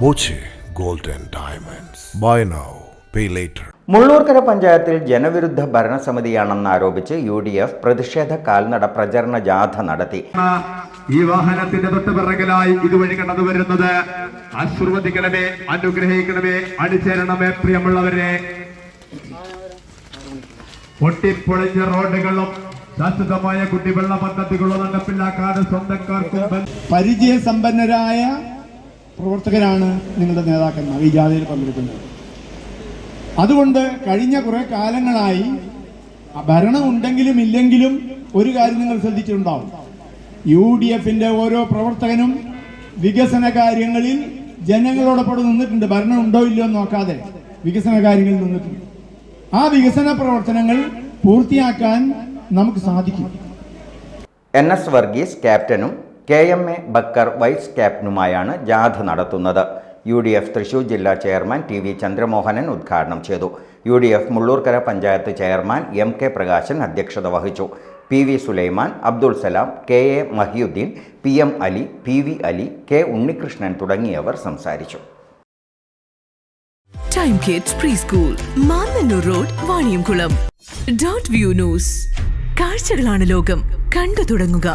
Boche gold diamonds. Buy now pay later. Mullurkara പഞ്ചായത്തിൽ ജനവിരുദ്ധ ഭരണസമിതിയാണെന്നാരോപിച്ച് U D F പ്രതിഷേധ കാൽനട പ്രചരണ ജാഥ നടത്തി. ഈ വാഹനത്തിന്റെ തൊട്ട് പിറകിലായി ഇതുവഴി കടന്നു വരുന്നത് ആശീർവദിക്കണമേ അനുഗ്രഹിക്കണമേ അണിചേരണമേ പ്രിയമുള്ളവരെ. പൊട്ടിപ്പൊളിഞ്ഞ റോഡുകളും ശാശ്വതമായ കുടിവെള്ള പദ്ധതികളും നടപ്പിലാക്കാതെ സ്വന്തക്കാർക്കും പരിചയ പരിചയസമ്പന്നരായ പ്രവർത്തകരാണ് നിങ്ങളുടെ നേതാക്കന്മാർ ഈ ജാഥയിൽ പങ്കെടുക്കുന്നത്. അതുകൊണ്ട് കഴിഞ്ഞ കുറെ കാലങ്ങളായി ഭരണം ഉണ്ടെങ്കിലും ഇല്ലെങ്കിലും ഒരു കാര്യം നിങ്ങൾ ശ്രദ്ധിച്ചിട്ടുണ്ടാവും. യു ഡി എഫിന്റെ ഓരോ പ്രവർത്തകനും വികസന കാര്യങ്ങളിൽ ജനങ്ങളോടൊപ്പം നിന്നിട്ടുണ്ട്. ഭരണം ഉണ്ടോ ഇല്ലയോ എന്ന് നോക്കാതെ വികസന കാര്യങ്ങളിൽ നിന്നിട്ടുണ്ട്. ആ വികസന പ്രവർത്തനങ്ങൾ പൂർത്തിയാക്കാൻ നമുക്ക് സാധിക്കും. എൻ എസ് വർഗീസ് ക്യാപ്റ്റനും K M A Bakkar vice ക്യാപ്റ്റനുമായാണ് ജാഥ നടത്തുന്നത്. യു ഡി എഫ് തൃശൂർ ജില്ലാ ചെയർമാൻ ടി വി ചന്ദ്രമോഹനൻ ഉദ്ഘാടനം ചെയ്തു. U D F Mullurkara panchayat chairman M K Prakashan അധ്യക്ഷത വഹിച്ചു. P V Sulaiman Abdul Salam K A Mahiyuddin P M Ali P V Ali K Unnikrishnan തുടങ്ങിയവർ സംസാരിച്ചു. Time kids pre school Mannanur road Vaniyamkulam dot view news കാഴ്ചകളാണ് ലോകം. കണ്ടു തുടങ്ങുക.